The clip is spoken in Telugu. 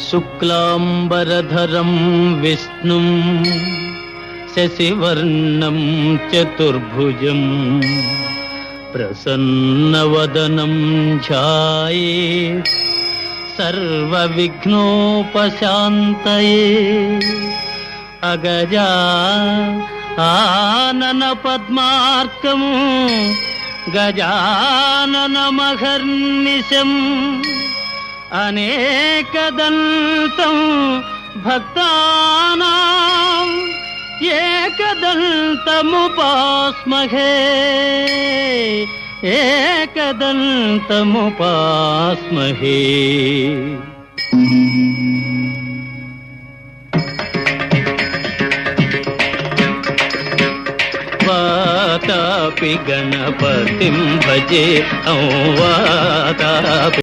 శుక్లాంబరధరం విష్ణుం శశివర్ణం చతుర్భుజం ప్రసన్నవదనం ఛాయే సర్వవిఘ్నోపశాంతయే. అగజా ఆనన పద్మార్కము గజాననమహర్నిశం అనేకదంతం భక్తానాం ఏకదంతముపాస్మహే. ఏకదంతముపాస్మహే. వాతాపి గణపతిం భజే ఔ వాతాపి